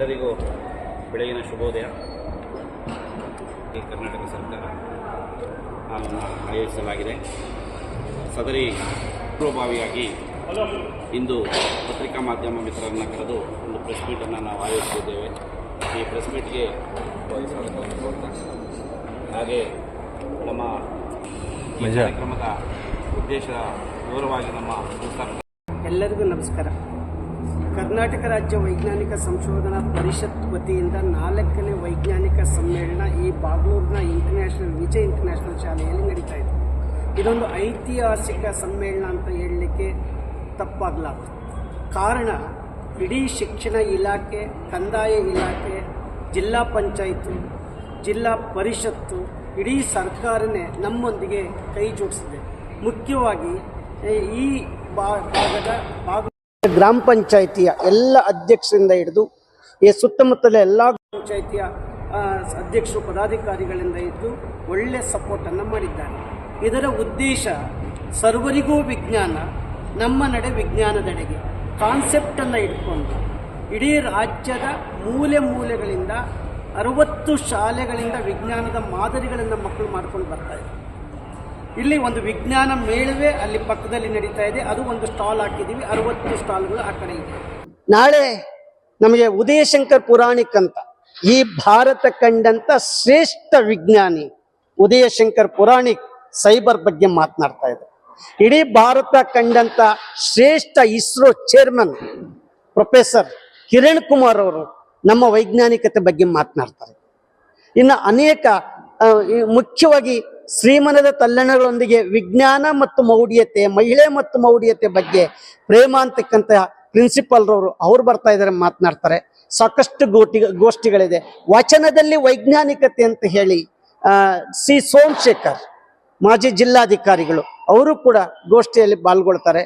ಎಲ್ಲರಿಗೂ ಬೆಳಗಿನ ಶುಭೋದಯ. ಈ ಕರ್ನಾಟಕ ಸರ್ಕಾರ ಆಯೋಜಿಸಲಾಗಿದೆ. ಸದರಿ ಪೂರ್ವಭಾವಿಯಾಗಿ ಇಂದು ಪತ್ರಿಕಾ ಮಾಧ್ಯಮ ಮಿತ್ರರನ್ನು ಕರೆದು ಒಂದು ಪ್ರೆಸ್ ಮೀಟನ್ನು ನಾವು ಆಯೋಜಿಸಿದ್ದೇವೆ. ಈ ಪ್ರೆಸ್ ಮೀಟ್ಗೆ ಹಾಗೆ ನಮ್ಮ ಕಾರ್ಯಕ್ರಮದ ಉದ್ದೇಶ ವಿವರವಾಗಿ ನಮ್ಮ ಎಲ್ಲರಿಗೂ ನಮಸ್ಕಾರ. ಕರ್ನಾಟಕ ರಾಜ್ಯ ವೈಜ್ಞಾನಿಕ ಸಂಶೋಧನಾ ಪರಿಷತ್ ವತಿಯಿಂದ ನಾಲ್ಕನೇ ವೈಜ್ಞಾನಿಕ ಸಮ್ಮೇಳನ ಈ ಬಾಗ್ಲೂರಿನ ಇಂಟರ್ನ್ಯಾಷನಲ್ ವಿಜಯ್ ಇಂಟರ್ನ್ಯಾಷನಲ್ ಶಾಲೆಯಲ್ಲಿ ನಡೀತಾ ಇದೆ. ಇದೊಂದು ಐತಿಹಾಸಿಕ ಸಮ್ಮೇಳನ ಅಂತ ಹೇಳಲಿಕ್ಕೆ ತಪ್ಪಾಗಲಾರದು. ಕಾರಣ, ಇಡೀ ಶಿಕ್ಷಣ ಇಲಾಖೆ, ಕಂದಾಯ ಇಲಾಖೆ, ಜಿಲ್ಲಾ ಪಂಚಾಯಿತಿ, ಜಿಲ್ಲಾ ಪರಿಷತ್ತು, ಇಡೀ ಸರ್ಕಾರನೇ ನಮ್ಮೊಂದಿಗೆ ಕೈ ಜೋಡಿಸಿದೆ. ಮುಖ್ಯವಾಗಿ, ಈ ಭಾಗದ ಭಾಗ ಗ್ರಾಮ ಪಂಚಾಯಿತಿಯ ಎಲ್ಲ ಅಧ್ಯಕ್ಷರಿಂದ ಹಿಡಿದು ಈ ಸುತ್ತಮುತ್ತಲ ಎಲ್ಲ ಪಂಚಾಯಿತಿಯ ಅಧ್ಯಕ್ಷರು, ಪದಾಧಿಕಾರಿಗಳಿಂದ ಇದ್ದು ಒಳ್ಳೆ ಸಪೋರ್ಟನ್ನು ಮಾಡಿದ್ದಾರೆ. ಇದರ ಉದ್ದೇಶ ಸರ್ವರಿಗೂ ವಿಜ್ಞಾನ, ನಮ್ಮ ನಡೆ ವಿಜ್ಞಾನದೆಡೆಗೆ ಕಾನ್ಸೆಪ್ಟನ್ನು ಇಟ್ಕೊಂಡು ಇಡೀ ರಾಜ್ಯದ ಮೂಲೆ ಮೂಲೆಗಳಿಂದ ಅರವತ್ತು ಶಾಲೆಗಳಿಂದ ವಿಜ್ಞಾನದ ಮಾದರಿಗಳನ್ನು ಮಕ್ಕಳು ಮಾಡ್ಕೊಂಡು ಬರ್ತಾ ಇದ್ದಾರೆ. ಇಲ್ಲಿ ಒಂದು ವಿಜ್ಞಾನ ಮೇಳವೇ ಅಲ್ಲಿ ಪಕ್ಕದಲ್ಲಿ ನಡೀತಾ ಇದೆ. ಅದು ಒಂದು ಸ್ಟಾಲ್ ಹಾಕಿದ್ದೀವಿ. ಅರವತ್ತು ಸ್ಟಾಲ್ಗಳು ಆ ಕಡೆ ಇದೆ. ನಾಳೆ ನಮಗೆ ಉದಯಶಂಕರ್ ಪುರಾಣಿಕ್ ಅಂತ, ಈ ಭಾರತ ಕಂಡಂತ ಶ್ರೇಷ್ಠ ವಿಜ್ಞಾನಿ ಉದಯಶಂಕರ್ ಪುರಾಣಿಕ್ ಸೈಬರ್ ಬಗ್ಗೆ ಮಾತನಾಡ್ತಾ ಇದ್ದಾರೆ. ಇಡೀ ಭಾರತ ಕಂಡಂತ ಶ್ರೇಷ್ಠ ಇಸ್ರೋ ಚೇರ್ಮನ್ ಪ್ರೊಫೆಸರ್ ಕಿರಣ್ ಕುಮಾರ್ ಅವರು ನಮ್ಮ ವೈಜ್ಞಾನಿಕತೆ ಬಗ್ಗೆ ಮಾತನಾಡ್ತಾರೆ. ಇನ್ನು ಅನೇಕ ಮುಖ್ಯವಾಗಿ ಶ್ರೀಮನದ ತಲ್ಲಣಗಳೊಂದಿಗೆ ವಿಜ್ಞಾನ ಮತ್ತು ಮೌಢ್ಯತೆ, ಮಹಿಳೆ ಮತ್ತು ಮೌಢ್ಯತೆ ಬಗ್ಗೆ ಪ್ರೇಮ ಅಂತಕ್ಕಂಥ ಪ್ರಿನ್ಸಿಪಾಲ್ರವರು ಅವ್ರು ಬರ್ತಾ ಇದ್ದಾರೆ ಮಾತನಾಡ್ತಾರೆ ಸಾಕಷ್ಟು ಗೋಟಿ ಗೋಷ್ಠಿಗಳಿದೆ. ವಚನದಲ್ಲಿ ವೈಜ್ಞಾನಿಕತೆ ಅಂತ ಹೇಳಿ ಸಿ ಸೋಮಶೇಖರ್, ಮಾಜಿ ಜಿಲ್ಲಾಧಿಕಾರಿಗಳು, ಅವರು ಕೂಡ ಗೋಷ್ಠಿಯಲ್ಲಿ ಪಾಲ್ಗೊಳ್ತಾರೆ.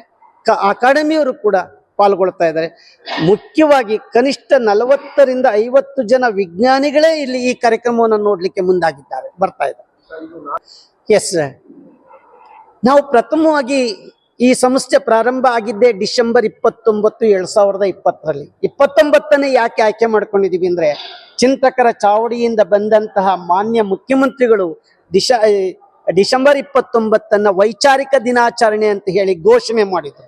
ಅಕಾಡೆಮಿಯವರು ಕೂಡ ಪಾಲ್ಗೊಳ್ತಾ ಇದ್ದಾರೆ. ಮುಖ್ಯವಾಗಿ ಕನಿಷ್ಠ ನಲವತ್ತರಿಂದ ಐವತ್ತು ಜನ ವಿಜ್ಞಾನಿಗಳೇ ಇಲ್ಲಿ ಈ ಕಾರ್ಯಕ್ರಮವನ್ನು ನೋಡ್ಲಿಕ್ಕೆ ಮುಂದಾಗಿದ್ದಾರೆ, ಬರ್ತಾ ಇದ್ದಾರೆ ಎಸ್ ನಾವು ಪ್ರಥಮವಾಗಿ ಈ ಸಂಸ್ಥೆ ಪ್ರಾರಂಭ ಆಗಿದ್ದೇ ಡಿಸೆಂಬರ್ ಇಪ್ಪತ್ತೊಂಬತ್ತು, ಎರಡ್ ಸಾವಿರದ ಇಪ್ಪತ್ತರಲ್ಲಿ. ಇಪ್ಪತ್ತೊಂಬತ್ತನೇ ಯಾಕೆ ಆಯ್ಕೆ ಮಾಡ್ಕೊಂಡಿದೀವಿ ಅಂದ್ರೆ, ಚಿಂತಕರ ಚಾವಡಿಯಿಂದ ಬಂದಂತಹ ಮಾನ್ಯ ಮುಖ್ಯಮಂತ್ರಿಗಳು ಡಿಸ ಡಿಸೆಂಬರ್ ಇಪ್ಪತ್ತೊಂಬತ್ತನ್ನ ವೈಚಾರಿಕ ದಿನಾಚರಣೆ ಅಂತ ಹೇಳಿ ಘೋಷಣೆ ಮಾಡಿದ್ರು.